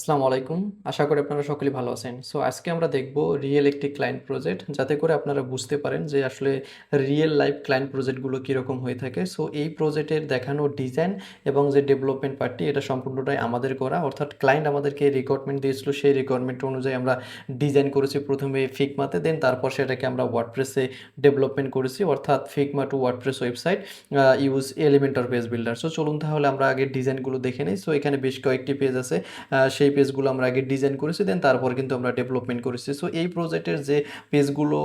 আসসালামু আলাইকুম। আশা করি আপনারা সকলেই ভালো আছেন। সো আজকে আমরা দেখব রিয়েল একটি ক্লায়েন্ট প্রজেক্ট যাতে করে আপনারা বুঝতে পারেন যে আসলে রিয়েল লাইফ ক্লায়েন্ট প্রজেক্টগুলো কীরকম হয়ে থাকে। সো এই প্রজেক্টের দেখানো ডিজাইন এবং যে ডেভেলপমেন্ট পার্টটি এটা সম্পূর্ণটাই আমাদের করা। অর্থাৎ ক্লায়েন্ট আমাদেরকে রিকোয়ারমেন্ট দিয়েছিল সেই রিকোয়ারমেন্ট অনুযায়ী আমরা ডিজাইন করেছি প্রথমে ফিকমাতে দেন তারপর সেটাকে আমরা ওয়ার্ডপ্রেসে ডেভেলপমেন্ট করেছি। অর্থাৎ Figma to WordPress website use Elementor page builder so চলুন তাহলে আমরা আগে ডিজাইনগুলো দেখে নিই। সো এখানে বেশ কয়েকটি পেজ আছে। আহ, সেই পেজগুলো আমরা আগে ডিজাইন করেছি দেন তারপর কিন্তু আমরা ডেভেলপমেন্ট করেছি। সো এই প্রজেক্টের যে পেজগুলো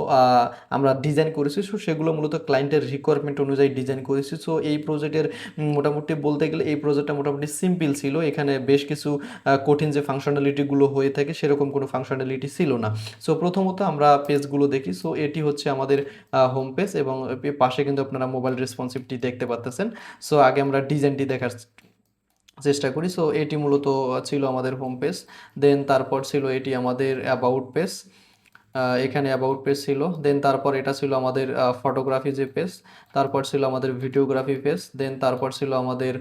আমরা ডিজাইন করেছি সো সেগুলো মূলত ক্লায়েন্টের রিকোয়ারমেন্ট অনুযায়ী ডিজাইন করেছি। সো এই প্রজেক্টের মোটামুটি বলতে গেলে এই প্রজেক্টটা মোটামুটি সিম্পল ছিল। এখানে বেশ কিছু কঠিন যে ফাংশনালিটিগুলো হয়ে থাকে, সেরকম কোনো ফাংশনালিটি ছিল না। সো প্রথমত আমরা পেজগুলো দেখি। সো এটি হচ্ছে আমাদের হোম পেজ এবং পাশে কিন্তু আপনারা মোবাইল রেসপন্সিভটি দেখতে পাচ্তেছেন সো আগে আমরা ডিজাইনটি দেখার চেষ্টা করি। সো এটি মূলত ছিল আমাদের হোম পেজ দেন তারপর ছিল এটি আমাদের অ্যাবাউট পেজ এখানে অ্যাবাউট পেজ ছিল। দেন তারপর এটা ছিল আমাদের ফটোগ্রাফি যে পেজ তারপর ছিল আমাদের ভিডিওগ্রাফি পেজ দেন তারপর ছিল আমাদের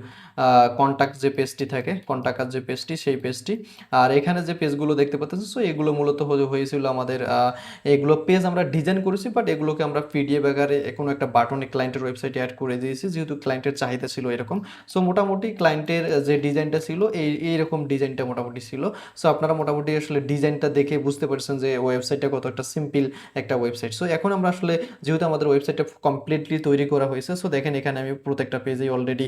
কন্ট্যাক্ট যে পেজটি থাকে কন্ট্যাক্ট যে পেজটি সেই পেজটি আর এখানে যে পেজগুলো দেখতে পাচ্ছেন সো এগুলো মূলত হয়েছিল আমাদের এগুলো পেজ আমরা ডিজাইন করেছি বাট এগুলোকে আমরা পিডিএফ আকারে কোনো একটা বাটনে ক্লায়েন্টের ওয়েবসাইটে অ্যাড করে দিয়েছি, যেহেতু ক্লায়েন্টের চাহিদা ছিল এরকম। সো মোটামুটি ক্লায়েন্টের যে ডিজাইনটা ছিল, এই, এইরকম ডিজাইনটা মোটামুটি ছিল। সো আপনারা মোটামুটি আসলে ডিজাইনটা দেখে বুঝতে পারছেন যে ওয়েবসাইটটা কত একটা সিম্পল একটা ওয়েবসাইট সো এখন আমরা আসলে যেহেতু আমাদের ওয়েবসাইটটা কমপ্লিটলি তৈরি করা হয়েছে সো দেখেন এখানে আমি প্রত্যেকটা পেজেই অলরেডি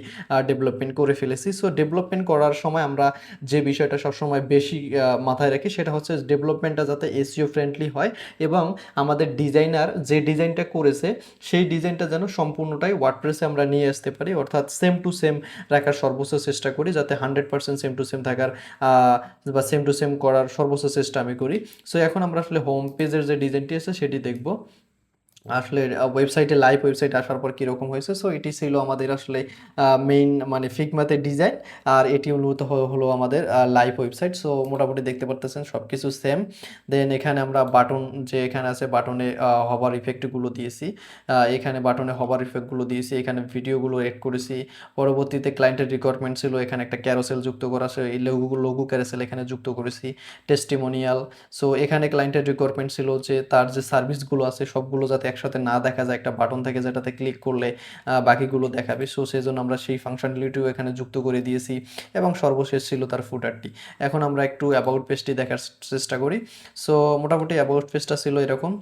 ডেভেলপমেন্ট করে ফেলেছি। সো ডেভেলপমেন্ট করার সময় আমরা যে বিষয়টা সবসময় বেশি মাথায় রাখি সেটা হচ্ছে ডেভেলপমেন্টটা যাতে এসিও ফ্রেন্ডলি হয় এবং আমাদের ডিজাইনার যে ডিজাইনটা করেছে, সেই ডিজাইনটা যেন সম্পূর্ণটাই ওয়ার্ডপ্রেসে আমরা নিয়ে আসতে পারি। অর্থাৎ সেম টু সেম রাখার সর্বোচ্চ চেষ্টা করি যাতে hundred percent same to same থাকার বা সেম টু সেম করার সর্বোচ্চ চেষ্টা আমি করি। সো এখন আমরা আসলে হোম পেজের যে ডিজাইনটি আছে সেটি দেখব। আসলে ওয়েবসাইটে লাইভ ওয়েবসাইট আসার পর কীরকম হয়েছে? সো এটি ছিল আমাদের আসলে মেইন মানে ফিকমাতে ডিজাইন আর এটি মূলত হলো আমাদের লাইভ ওয়েবসাইট সো মোটামুটি দেখতে পারতেছেন সব কিছু সেম দেন এখানে আমরা বাটন যে এখানে আছে বাটনে হবার ইফেক্টগুলো দিয়েছি। এখানে বাটনে হবার ইফেক্টগুলো দিয়েছি, এখানে ভিডিওগুলো এড করেছি। পরবর্তীতে ক্লায়েন্টের রিকোয়ারমেন্ট ছিল, এখানে একটা ক্যারোসেল যুক্ত করা আছে, এই লঘু লঘু ক্যারোসেল এখানে যুক্ত করেছি টেস্টিমোনিয়াল সো এখানে ক্লায়েন্টের রিকোয়ারমেন্ট ছিল যে, তার যে সার্ভিসগুলো আছে, সবগুলো যাতে একসাথে না দেখা যায় একটা বাটন থাকে যেটাতে ক্লিক করলে বাকিগুলো দেখাবে। সো সেই জন্য আমরা সেই ফাংশনালিটিও এখানে যুক্ত করে দিয়েছি এবং সর্বশেষ ছিল তার ফুটারটি এখন আমরা একটু অ্যাবাউট পেজটি দেখার চেষ্টা করি। সো মোটামুটি অ্যাবাউট পেজটা ছিল এরকম।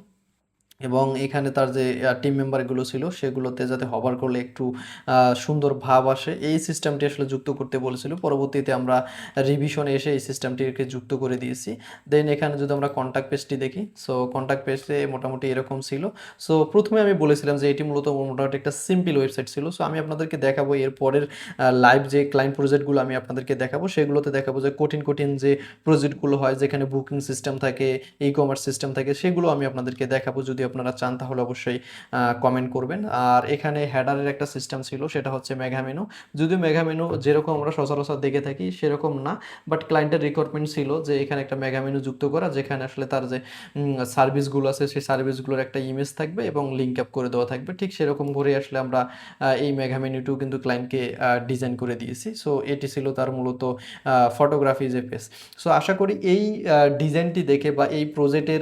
এবং এখানে তার যে টিম মেম্বারগুলো ছিল, সেগুলোতে যাতে হবার করলে একটু সুন্দর ভাব আসে, এই সিস্টেমটি আসলে যুক্ত করতে বলেছিল। পরবর্তীতে আমরা রিভিশনে এসে এই সিস্টেমটিকে যুক্ত করে দিয়েছি। দেন এখানে যদি আমরা কন্ট্যাক্ট পেজটি দেখি সো কন্ট্যাক্ট পেজে মোটামুটি এরকম ছিল। সো প্রথমে আমি বলেছিলাম যে, এটি মূলত মোটামুটি একটা সিম্পল ওয়েবসাইট ছিল। সো আমি আপনাদেরকে দেখাবো এর পরের লাইভ যে ক্লায়েন্ট প্রজেক্টগুলো আমি আপনাদেরকে দেখাবো, সেগুলোতে দেখাবো যে, কঠিন কঠিন যে প্রজেক্টগুলো হয়, যেখানে বুকিং সিস্টেম থাকে ই কমার্স সিস্টেম থাকে, সেগুলো আমি আপনাদেরকে দেখাবো যদি আপনারা চান তাহলে অবশ্যই কমেন্ট করবেন। আর এখানে হেডারের একটা সিস্টেম ছিল, সেটা হচ্ছে মেঘা মেনু যদিও মেঘা মেনু যেরকম আমরা সচরাচর দেখে থাকি, সেরকম না বাট ক্লায়েন্টের রিকোয়ারমেন্ট ছিল যে এখানে একটা মেগা মেনু যুক্ত করা, যেখানে আসলে তার যে সার্ভিসগুলো আছে, সেই সার্ভিসগুলোর একটা ইমেজ থাকবে এবং লিঙ্ক আপ করে দেওয়া থাকবে। ঠিক সেরকম করে আসলে আমরা এই মেগা মেনুটিও কিন্তু ক্লায়েন্টকে ডিজাইন করে দিয়েছি। সো এটি ছিল তার মূলত ফটোগ্রাফি যে পেজ সো আশা করি এই ডিজাইনটি দেখে বা এই প্রজেক্টের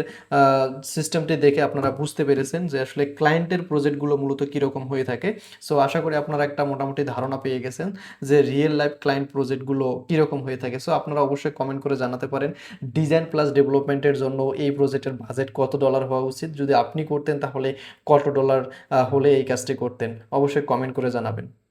সিস্টেমটি দেখে আপনারা বুঝতে পেরেছেন যে আসলে ক্লায়েন্টের প্রজেক্টগুলো মূলত কীরকম হয়ে থাকে। সো আশা করি আপনারা একটা মোটামুটি ধারণা পেয়ে গেছেন যে রিয়েল লাইফ ক্লায়েন্ট প্রজেক্টগুলো কীরকম হয়ে থাকে। সো আপনারা অবশ্যই কমেন্ট করে জানাতে পারেন ডিজাইন প্লাস ডেভেলপমেন্টের জন্য এই প্রজেক্টের বাজেট কত ডলার হওয়া উচিত। যদি আপনি করতেন তাহলে কত ডলার হলে এই কাজটি করতেন। অবশ্যই কমেন্ট করে জানাবেন।